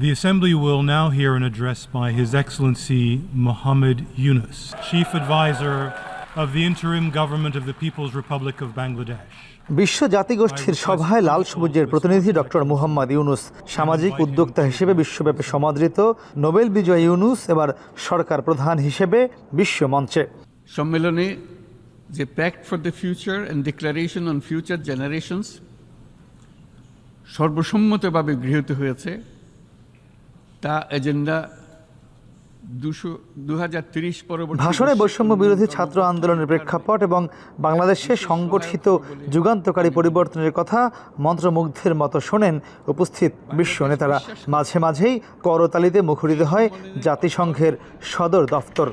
The Assembly will now hear an address by His Excellency Mohammed Yunus, Chief Advisor of the Interim Government of the People's Republic of Bangladesh. বিশ্ব জাতিগোষ্ঠীর সভায় লাল সবুজের প্রতিনিধি doctor Muhammad Yunus সামাজিক উদ্যোক্তা হিসেবে বিশ্বব্যাপী সমাদৃত নোবেল বিজয়ী ইউনুস এবার সরকার প্রধান হিসেবে বিশ্ব মঞ্চে সম্মেলনে যে pact for the future and declaration on future generations সর্বসম্মতভাবে গৃহীত হয়েছে তা এজেন্ডা ভাষণে বৈষম্য বিরোধী ছাত্র আন্দোলনের প্রেক্ষাপট এবং বাংলাদেশে সংগঠিত যুগান্তকারী পরিবর্তনের কথা মন্ত্রমুগ্ধের মতো শোনেন উপস্থিত বিশ্ব নেতারা। মাঝে মাঝেই করতালিতে মুখরিত হয় জাতিসংঘের সদর দফতর।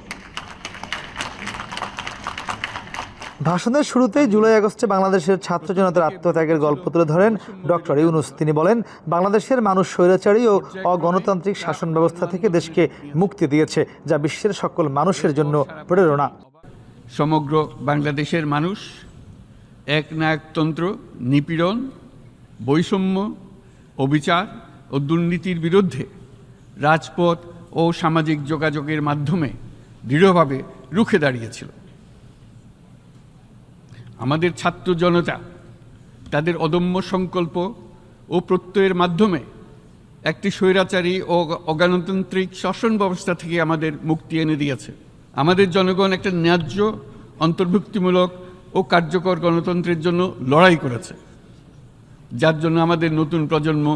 ভাষণের শুরুতেই জুলাই আগস্টে বাংলাদেশের ছাত্র জনতার আত্মত্যাগের গল্প তুলে ধরেন ডক্টর ইউনুস। তিনি বলেন, বাংলাদেশের মানুষ স্বৈরাচারী ও অগণতান্ত্রিক শাসন ব্যবস্থা থেকে দেশকে মুক্তি দিয়েছে, যা বিশ্বের সকল মানুষের জন্য প্রেরণা। সমগ্র বাংলাদেশের মানুষ এক একনায়কতন্ত্র, নিপীড়ন, বৈষম্য, অবিচার ও দুর্নীতির বিরুদ্ধে রাজপথ ও সামাজিক যোগাযোগের মাধ্যমে দৃঢ়ভাবে রুখে দাঁড়িয়েছিল। আমাদের ছাত্র জনতা, তাদের অদম্য সংকল্প ও প্রত্যয়ের মাধ্যমে একটি স্বৈরাচারী ও অগণতান্ত্রিক শাসন ব্যবস্থা থেকে আমাদের মুক্তি এনে দিয়েছে। আমাদের জনগণ একটা ন্যায্য, অন্তর্ভুক্তিমূলক ও কার্যকর গণতন্ত্রের জন্য লড়াই করেছে, যার জন্য আমাদের নতুন প্রজন্ম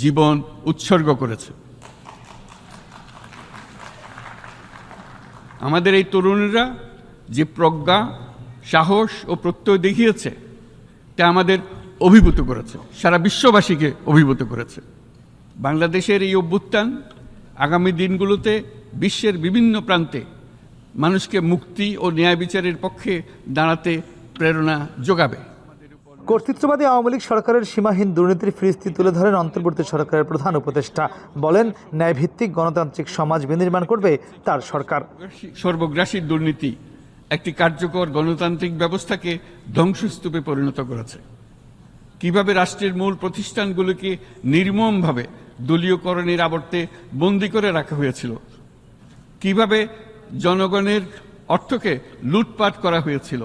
জীবন উৎসর্গ করেছে। আমাদের এই তরুণীরা যে প্রজ্ঞা সাহস ও প্রত্যয় দেখিয়েছে তা আমাদের অভিভূত করেছে সারা বিশ্ববাসীকে অভিভূত করেছে। বাংলাদেশের এই অভ্যুত্থান আগামী দিনগুলোতে বিশ্বের বিভিন্ন প্রান্তে মানুষকে মুক্তি ও ন্যায় বিচারের পক্ষে দাঁড়াতে প্রেরণা যোগাবে। কর্তৃত্ববাদী আওয়ামী লীগ সরকারের সীমাহীন দুর্নীতির ফিরিস্তি তুলে ধরেন অন্তর্বর্তী সরকারের প্রধান উপদেষ্টা। বলেন ন্যায়ভিত্তিক গণতান্ত্রিক সমাজ বিনির্মাণ করবে তার সরকার। সর্বগ্রাসী দুর্নীতি একটি কার্যকর গণতান্ত্রিক ব্যবস্থাকে ধ্বংসস্তূপে পরিণত করেছে। কীভাবে রাষ্ট্রের মূল প্রতিষ্ঠানগুলোকে নির্মমভাবে দলীয়করণের আবর্তে বন্দি করে রাখা হয়েছিল? কীভাবে জনগণের অর্থকে লুটপাট করা হয়েছিল?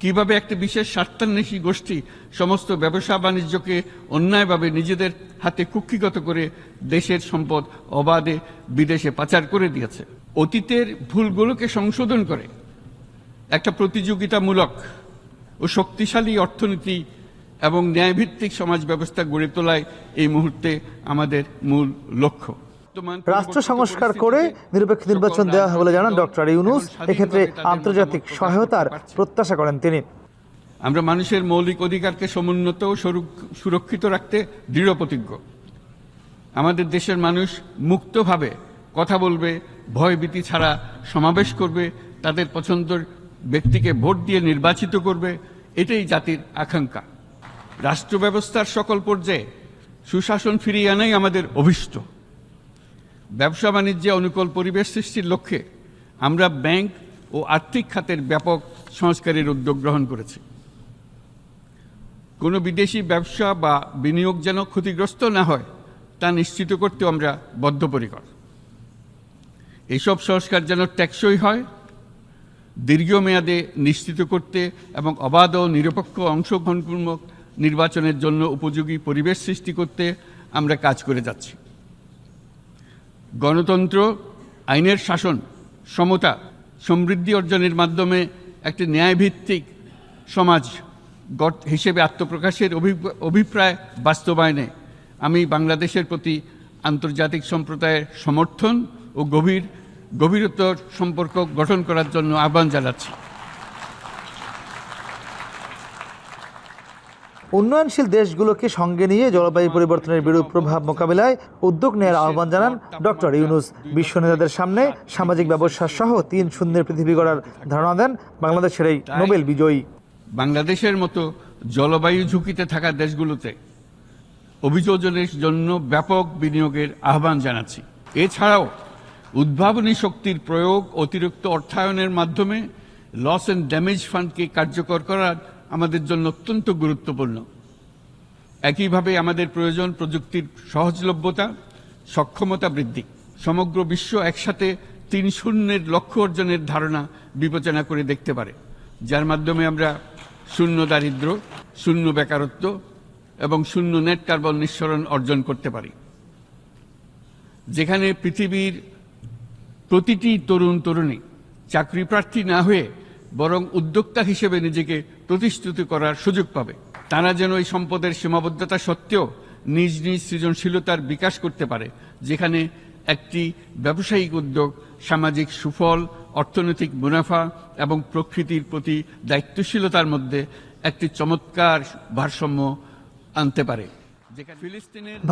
কীভাবে একটি বিশেষ স্বার্থান্বেষী গোষ্ঠী সমস্ত ব্যবসা বাণিজ্যকে অন্যায়ভাবে নিজেদের হাতে কুক্ষিগত করে দেশের সম্পদ অবাধে বিদেশে পাচার করে দিয়েছে? অতীতের ভুলগুলোকে সংশোধন করে একটা প্রতিযোগিতামূলক ও শক্তিশালী অর্থনীতি এবং ন্যায়ভিত্তিক সমাজ ব্যবস্থা গড়ে তোলায় এই মুহূর্তে আমাদের মূল লক্ষ্য। রাষ্ট্র সংস্কার করে নিরপেক্ষ নির্বাচন দেওয়া হবে বলে জানান ডক্টর ইউনুস। এক্ষেত্রে আন্তর্জাতিক সহায়তার প্রত্যাশা করেন তিনি। আমরা মানুষের মৌলিক অধিকারকে সমুন্নত ও সুরক্ষিত রাখতে দৃঢ় প্রতিজ্ঞ আমাদের দেশের মানুষ মুক্তভাবে কথা বলবে ভয়ভীতি ছাড়া সমাবেশ করবে তাদের পছন্দের ব্যক্তিকে ভোট দিয়ে নির্বাচিত করবে, এটাই জাতির আকাঙ্ক্ষা। রাষ্ট্র ব্যবস্থার সকল পর্যায়ে সুশাসন ফিরিয়ে আনাই আমাদের অভিষ্ট। ব্যবসা বাণিজ্যে অনুকূল পরিবেশ সৃষ্টির লক্ষ্যে আমরা ব্যাংক ও আর্থিক খাতের ব্যাপক সংস্কারের উদ্যোগ গ্রহণ করেছি। কোনো বিদেশি ব্যবসা বা বিনিয়োগ যেন ক্ষতিগ্রস্ত না হয়, তা নিশ্চিত করতে আমরা বদ্ধপরিকর। এইসব সংস্কার যেন টেকসই হয় দীর্ঘমেয়াদে নিশ্চিত করতে এবং অবাধ ও নিরপেক্ষ অংশগ্রহণপূর্বক নির্বাচনের জন্য উপযোগী পরিবেশ সৃষ্টি করতে আমরা কাজ করে যাচ্ছি। গণতন্ত্র, আইনের শাসন, সমতা, সমৃদ্ধি অর্জনের মাধ্যমে একটি ন্যায়ভিত্তিক সমাজ গঠ হিসেবে আত্মপ্রকাশের অভি- অভিপ্রায় বাস্তবায়নে আমি বাংলাদেশের প্রতি আন্তর্জাতিক সম্প্রদায়ের সমর্থন ও গভীর গভীরতর সম্পর্ক গঠন করার জন্য আহ্বান জানাচ্ছি। উন্নয়নশীল দেশগুলোকে সঙ্গে নিয়ে জলবায়ু পরিবর্তনের বিরূপ প্রভাব মোকাবিলায় উদ্যোগ নেওয়ার আহ্বান জানান ডক্টর ইউনুস। বিশ্ব নেতাদের সামনে সামাজিক ব্যবসা সহ তিন শূন্যের পৃথিবী গড়ার ধারণা দেন বাংলাদেশের এই নোবেল বিজয়ী। বাংলাদেশের মতো জলবায়ু ঝুঁকিতে থাকা দেশগুলোতে অভিযোজনের জন্য ব্যাপক বিনিয়োগের আহ্বান জানাচ্ছি। এছাড়াও উদ্ভাবনী শক্তির প্রয়োগ অতিরিক্ত অর্থায়নের মাধ্যমে লস অ্যান্ড ড্যামেজ ফান্ডকে কার্যকর করার আমাদের জন্য অত্যন্ত গুরুত্বপূর্ণ। একইভাবে আমাদের প্রয়োজন প্রযুক্তির সহজলভ্যতা, সক্ষমতা বৃদ্ধি। সমগ্র বিশ্ব একসাথে তিন শূন্যের লক্ষ্য অর্জনের ধারণা বিবেচনা করে দেখতে পারে, যার মাধ্যমে আমরা শূন্য দারিদ্র শূন্য বেকারত্ব এবং শূন্য নেট কার্বন নিঃসরণ অর্জন করতে পারি। যেখানে পৃথিবীর প্রতিটি তরুণ তরুণী চাকরি প্রার্থী না হয়ে বরং উদ্যোক্তা হিসেবে নিজেকে প্রতিষ্ঠিত করার সুযোগ পাবে। তারা যেন এই সম্পদের সীমাবদ্ধতা সত্ত্বেও নিজ নিজ সৃজনশীলতার বিকাশ করতে পারে, যেখানে একটি ব্যবসায়িক উদ্যোগ, সামাজিক সুফল, অর্থনৈতিক মুনাফা এবং প্রকৃতির প্রতি দায়িত্বশীলতার মধ্যে একটি চমৎকার ভারসাম্য আনতে পারে।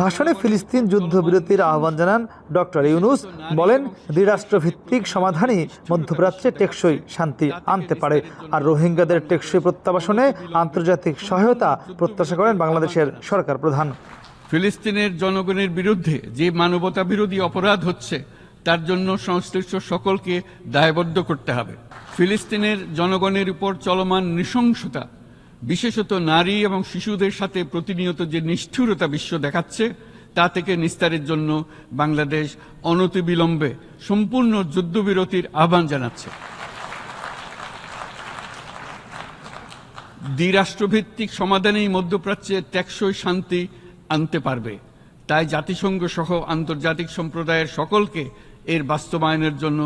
ভাষণে ফিলিস্তিন যুদ্ধবিরতির আহ্বান জানান ডক্টর ইউনুস। বলেন দ্বিরাষ্ট্রভিত্তিক সমাধানই মধ্যপ্রাচ্যে টেকসই শান্তি আনতে পারে। আর রোহিঙ্গাদের টেকসই প্রত্যাবাসনে আন্তর্জাতিক সহায়তা প্রত্যাশা করেন বাংলাদেশের সরকার প্রধান। ফিলিস্তিনের জনগণের বিরুদ্ধে যে মানবতা বিরোধী অপরাধ হচ্ছে তার জন্য সংশ্লিষ্ট সকলকে দায়বদ্ধ করতে হবে। ফিলিস্তিনের জনগণের উপর চলমান নৃশংসতা বিশেষত নারী এবং শিশুদের সাথে প্রতিনিয়ত যে নিষ্ঠুরতা বিশ্ব দেখাচ্ছে, তা থেকে নিস্তারের জন্য বাংলাদেশ অনতিবিলম্বে সম্পূর্ণ যুদ্ধবিরতির আহ্বান জানাচ্ছে। দ্বিরাষ্ট্রভিত্তিক সমাধানেই মধ্যপ্রাচ্যে টেকসই শান্তি আনতে পারবে। তাই জাতিসংঘ সহ আন্তর্জাতিক সম্প্রদায়ের সকলকে এর বাস্তবায়নের জন্য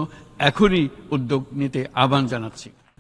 এখনই উদ্যোগ নিতে আহ্বান জানাচ্ছি।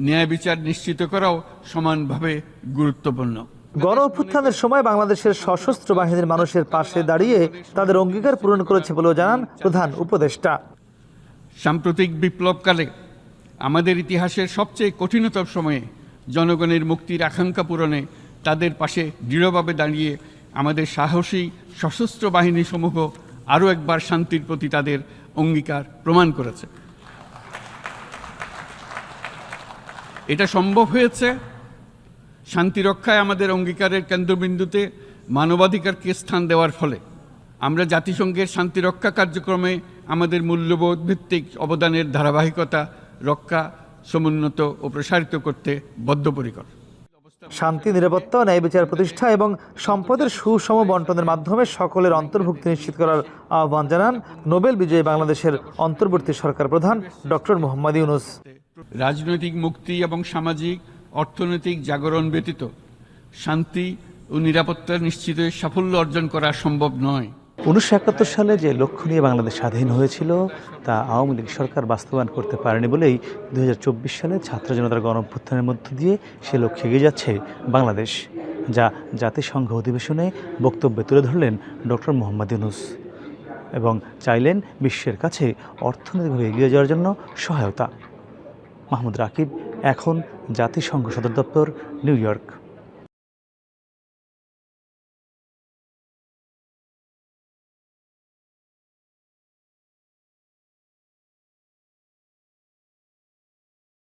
ন্যায় বিচার নিশ্চিত করাও সমানভাবে গুরুত্বপূর্ণ। গণ অভ্যুত্থানের সময় বাংলাদেশের সশস্ত্র বাহিনীর মানুষের পাশে দাঁড়িয়ে তাদের অঙ্গীকার পূরণ করেছে বলেও জানান প্রধান উপদেষ্টা। সাম্প্রতিক বিপ্লবকালে আমাদের ইতিহাসের সবচেয়ে কঠিনতম সময়ে জনগণের মুক্তির আকাঙ্ক্ষা পূরণে তাদের পাশে দৃঢ়ভাবে দাঁড়িয়ে আমাদের সাহসী সশস্ত্র বাহিনী সমূহ আরও একবার শান্তির প্রতি তাদের অঙ্গীকার প্রমাণ করেছে। এটা সম্ভব হয়েছে? শান্তি রক্ষায় আমাদের অঙ্গীকারের কেন্দ্রবিন্দুতে মানবাধিকারকে স্থান দেওয়ার ফলে। আমরা জাতিসংঘের শান্তি রক্ষা কার্যক্রমে আমাদের মূল্যবোধ ভিত্তিক অবদানের ধারাবাহিকতা, রক্ষা, সমুন্নত ও প্রসারিত করতে বদ্ধপরিকর। শান্তি, নিরাপত্তা, ন্যায় বিচার প্রতিষ্ঠা এবং সম্পদের সুষম বন্টনের মাধ্যমে সকলের অন্তর্ভুক্তি নিশ্চিত করার আহ্বান জানান নোবেল বিজয়ী বাংলাদেশের অন্তর্বর্তী সরকার প্রধান ডক্টর মোহাম্মদ ইউনুস। রাজনৈতিক মুক্তি এবং সামাজিক, অর্থনৈতিক জাগরণ ব্যতীত শান্তি ও নিরাপত্তা নিশ্চিতে সাফল্য অর্জন করা সম্ভব নয়। উনিশশো একাত্তর সালে যে লক্ষ্য নিয়ে বাংলাদেশ স্বাধীন হয়েছিল, তা আওয়ামী লীগ সরকার বাস্তবায়ন করতে পারেনি বলেই দুই হাজার চব্বিশ সালে ছাত্র জনতার গণ অভ্যুত্থানের মধ্য দিয়ে সে লক্ষ্যে এগিয়ে যাচ্ছে বাংলাদেশ, যা জাতিসংঘ অধিবেশনে বক্তব্যে তুলে ধরলেন ডক্টর মোহাম্মদ ইউনুস এবং চাইলেন বিশ্বের কাছে অর্থনৈতিকভাবে এগিয়ে যাওয়ার জন্য সহায়তা। মাহমুদ রাকিব এখন জাতিসংঘ সদর দপ্তর নিউ ইয়র্ক।